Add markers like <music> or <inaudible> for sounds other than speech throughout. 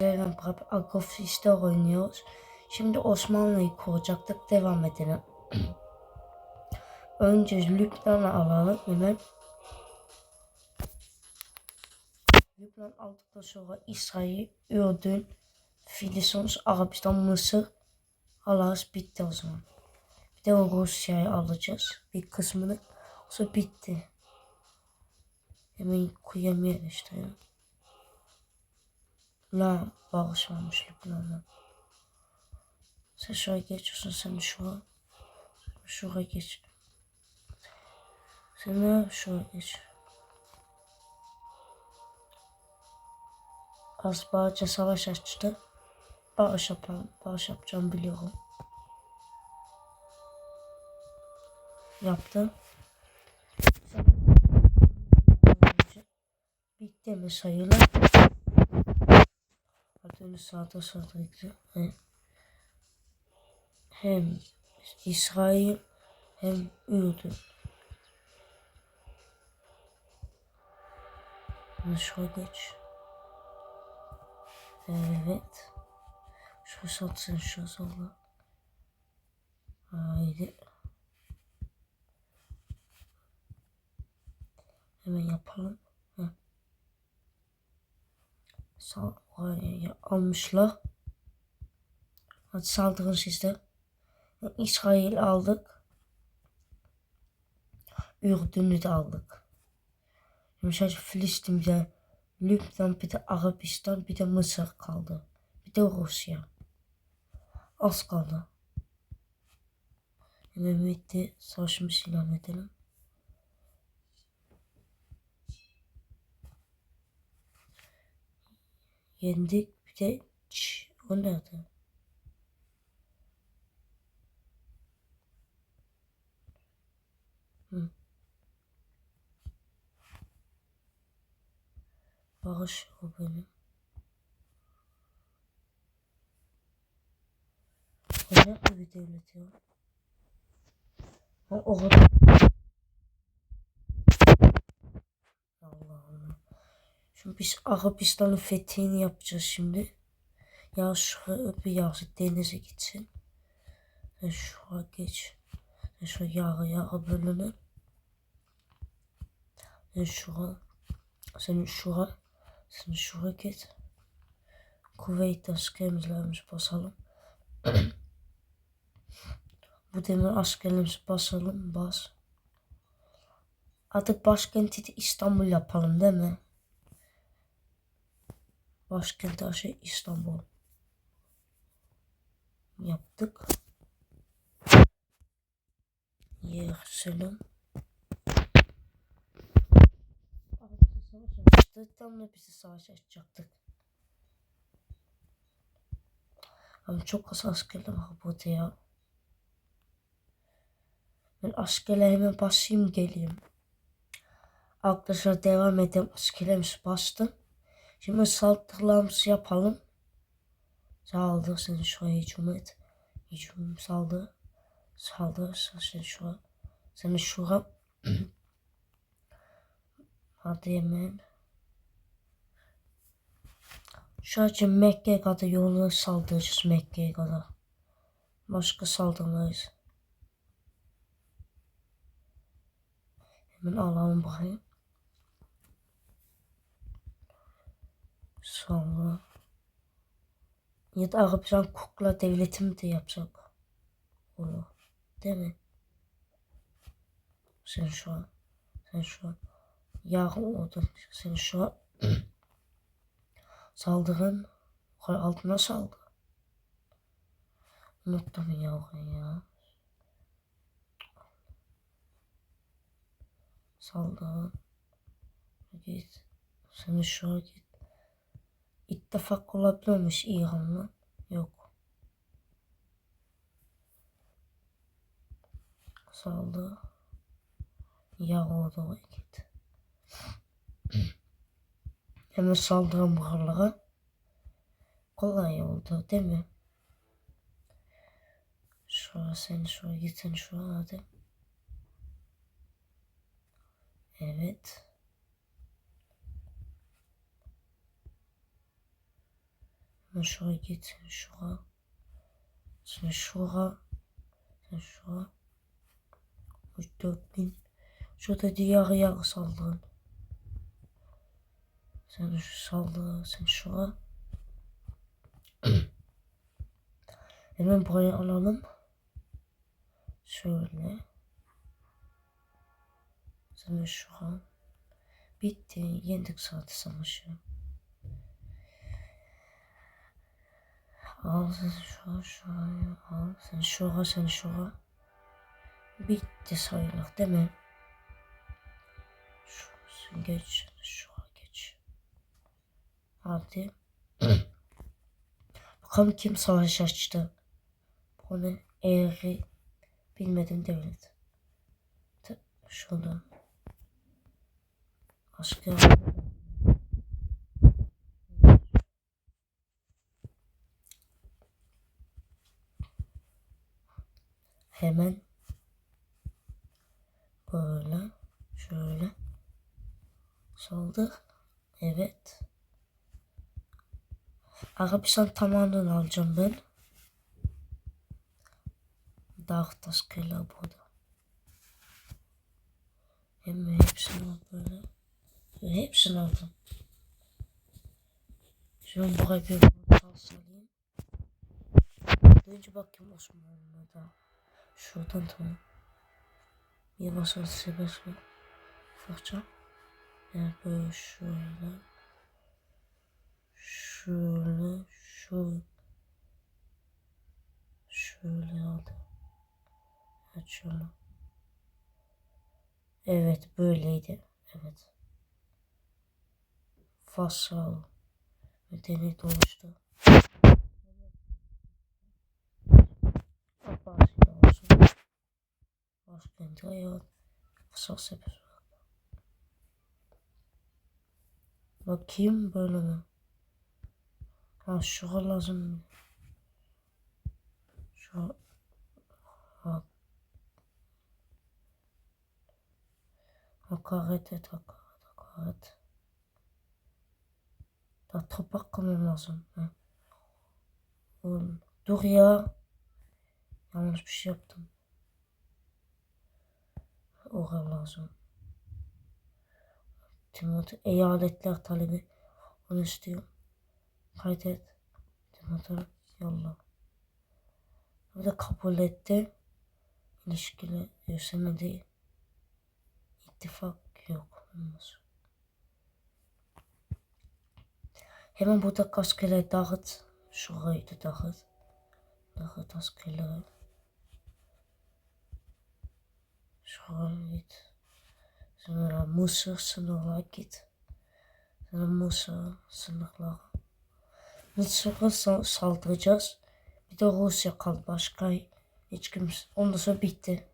Devran Prap Agrofis'te oynuyoruz. Şimdi Osmanlı'yı kuracaktık. Devam edelim. <clears throat> Önce Lübnan'ı alalım hemen. Lübnan aldıktan sonra İsrail, Ürdün, Filistin, Arabistan, Mısır alırız. Bitti o zaman. Bir de o Rusya'yı alacağız. Bir kısmını. Sonra bitti. Hemen koyamıyor işte ya. La bağış varmış Lübnan'da. Sen şuraya geçiyorsun sen şuraya. Şuraya geç. Sen de şuraya geç. Azerbaycan savaş açtı. Bağış yapalım. Bağış yapacağım biliyorum. Yaptım. Bitti mi sayılır? Hadi sağda sağda gidiyor. He. Hem İsrail hem Ürdün. Şuraya geç. Evet. Şu satsın şu sola. Haydi. Hemen yapalım. Almışlar. Hadi saldırın siz de. İsrail aldık. Ürdün'ü de aldık. Sadece Filistin bir de Lübnan bir de Arabistan bir de Mısır kaldı. Bir de Rusya. Az kaldı. Hemen bitti. Savaşımızı ilan edelim. Yendik. Bir de Ç, o nerede? Hı. Barış o benim. O nerede bir devlet ya? O, o. Şimdi biz Arabistan'ın fethini yapacağız şimdi. Ya şuraya bir yazı denize gitsin. Sen şuraya geç. Sen şuraya yağı yağı bölünür. Sen şuraya. Sen şuraya. Sen şuraya git. Kuveyt askerlerimizi basalım. <clears throat> Bu demir askerlerimizi basalım. Bas. Artık başkenti de İstanbul yapalım değil mi? Başkenti aşı İstanbul. Yaptık. Yerusalem. Arabistan savaş açtı. Tam da bizi savaş açacaktık. Ama çok az askerler var burada ya. Ben askerlerime basayım geleyim. Arkadaşlar devam edelim. Askerlerimizi bastım. Şimdi saldırılarımızı yapalım. Saldır sen şuraya hücum et. Hücum saldır. Saldır sen şuraya. Sen şuraya. <clears throat> Hadi hemen. Sadece Mekke'ye kadar yolunu saldıracağız Mekke'ye kadar. Başka saldırmayız. Hemen alalım bakayım. Sonra ya da Arapcan kukla devletimi de yapsak. Olur. Değil mi? Sen şu an. Sen şu an. Yarın oldun. Sen şu an. <clears throat> Saldırın. Altına saldır. Unuttum yavrum ya. Saldırın. Git. Sen şu an git. İttifak olabilirmiş İran'la. Yok. Saldı. Ya orada git. Hemen saldıran buharlara. Kolay oldu değil mi? Şuraya sen şuraya git sen şuraya hadi. Evet. Sen şuraya git. Sen şuraya. Sen şuraya. Sen şuraya. 4000. Şurada diğer yer saldırın. Sen şu saldır. Sen şuraya. <clears throat> Hemen burayı alalım. Şöyle. Sen şuraya. Bitti. Yendik saati savaşı. Al sen şuraya şuraya al. Sen şuraya sen şuraya. Bitti sayılır değil mi? Şu, sen geç. Şuraya geç. Hadi. <clears throat> Bakalım kim savaş açtı. Bu ne? Eğri. Bilmedim devlet. T- Şurada. Hemen böyle şöyle saldır. Evet. Arabistan tamamını alacağım ben. Dağıt askerler burada. Hem hepsini al böyle. Hepsini aldım. Şimdi buraya bir portal salayım. Önce bakayım Osmanlı'da. Şuradan tamam. Bir basın sebesi. Fırça. Yani böyle şöyle. Şöyle. Şöyle. Şöyle aldı. Evet şöyle. Evet böyleydi. Evet. Fasal. Medeni doğuştu. Abbasi olsun. Başkenti hayat. Fasal sebep. Bakayım böyle mi? Ha şu lazım. Şu ha. Hakaret et, hakaret, hakaret. Da toprak kılmam lazım. Ha. Dur ya. Yanlış bir şey yaptım. Oraya lazım. Timothy eyaletler talebi. Onu istiyorum. Kaydet. Timothy yolla. Bu da kabul etti. İlişkili değil. İttifak yok. Olmaz. Hemen burada askerleri dağıt. Şurayı da dağıt. Dağıt askerleri. Git. Sonra Mısır sınırlara git. Sonra Mısır sınırlara. Mısır'a sa- saldıracağız. Bir de Rusya kaldı. Başka hiç kimse. Ondan sonra bitti.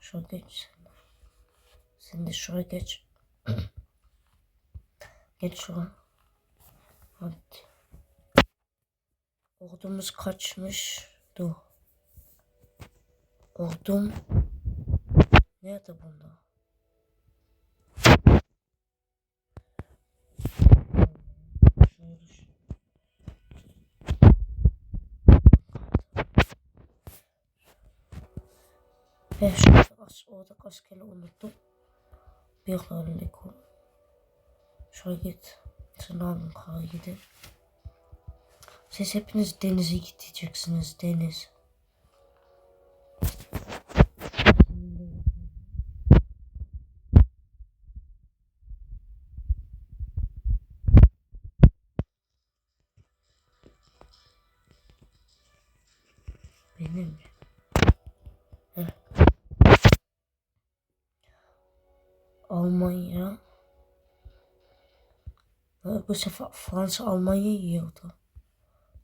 Şuraya geç. Sen de şuraya geç. geç şuraya. Hadi. Ordumuz kaçmış. Dur. Ordum. Nerede bunda? Ben şurada as orada askeri unuttum. Bir hırlık o. Şuraya git. Sınavın kara gidin. Siz hepiniz denize gideceksiniz. Deniz. Almanya. Ve Bu sefer Fransa Almanya yiyordu.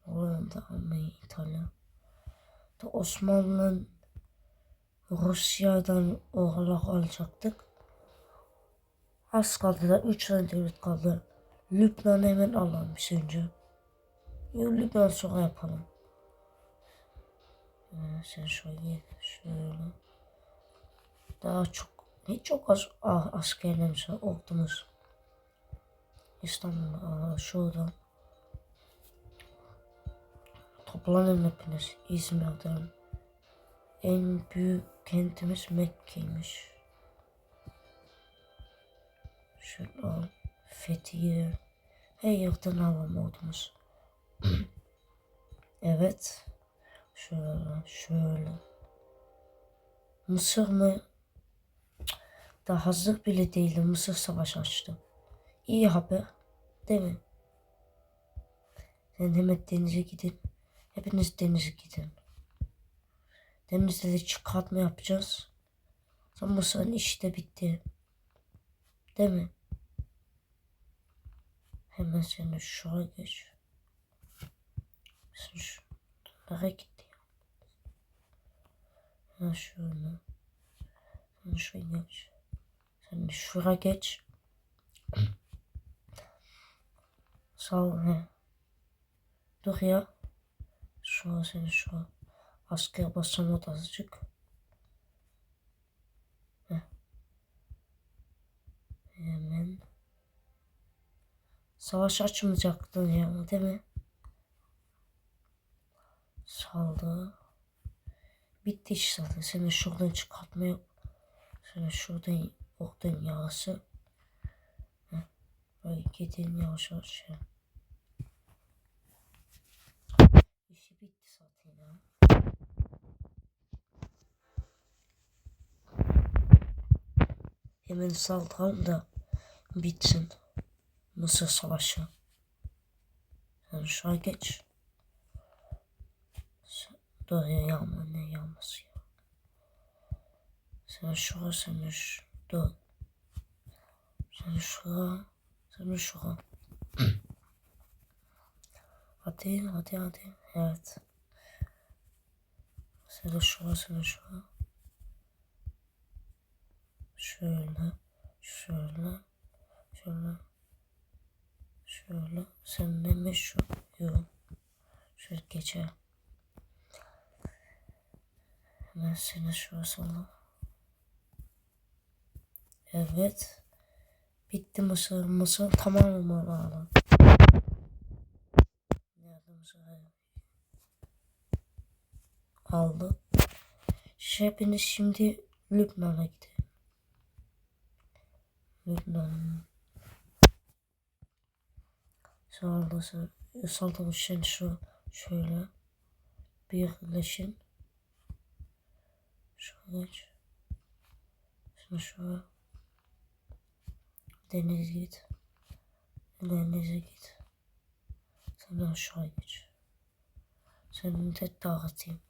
Hollanda, Almanya, İtalya. Da Osmanlı'nın Rusya'dan oralar alacaktık. Az kaldı da 3 tane devlet kaldı. Lübnan'ı hemen biz önce. Yok Lübnan sonra yapalım. Ee, sen şöyle şöyle. Daha çok ne çok az ah, askerlerimiz ordumuz. İstanbul'a aa, şuradan Toplanın hepiniz İzmir'den. En büyük kentimiz Mekke'ymiş. Al. Fethiye. Her yerden alalım ordumuz. <clears throat> evet. Şöyle, şöyle. Mısır mı? Daha hazır bile değildi. Mısır savaş açtı. İyi haber. Değil mi? Sen hemen denize gidin. Hepiniz denize gidin. Denizde de çıkartma yapacağız. Sonra Mısır'ın işi de bitti. Değil mi? Hemen seni şuraya geç. Sen şu... Nereye gitti ya? Ha şöyle. Sen şuraya geç. Sen şuraya geç. Sağ ol. He. Dur ya. Şu seni şu asker basamadı azıcık. Hemen. Savaş açmayacaktın ya değil mi? Saldı. Bitti iş zaten. Seni şuradan çıkartma yok. Seni şuradan yarısı. Heh. Böyle gidin yavaş yavaş ya. İşi bitti zaten ya. Hemen saldıralım da bitsin. Mısır Savaşı. Sen an geç. Sen, dur ya yağma ne yağması ya. Sen şura sen. Dur. Sen şura. Sen şura. hadi hadi hadi. Evet. Sen şura sen şura. Şöyle. Şöyle. Şöyle. Şöyle. Sen ne meşhur? Yok. Şöyle geçe. Hemen seni şurası alalım. Evet. Bitti mısır. Mısır tamam alalım? Nerede mısır? Aldı. Hepiniz şimdi Lübnan'a gidelim. Lübnan. Sağlısı, saldırışın şu şöyle birleşin. Şöyle. Şimdi şu deniz git. Denize git. Sen aşağı geç. Seni de dağıtayım.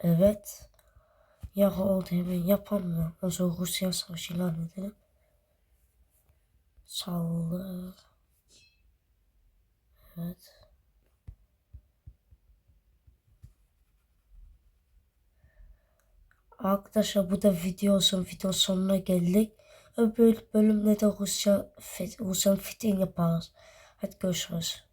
Evet. Ya oldu hemen yapalım? O zaman Rusya savaşı ilan edelim. Sallı. Evet. Arkadaşlar bu da video olsun. Video sonuna geldik. Öbür bölümde de Rusya, Rusya'nın fethini yaparız. Hadi görüşürüz.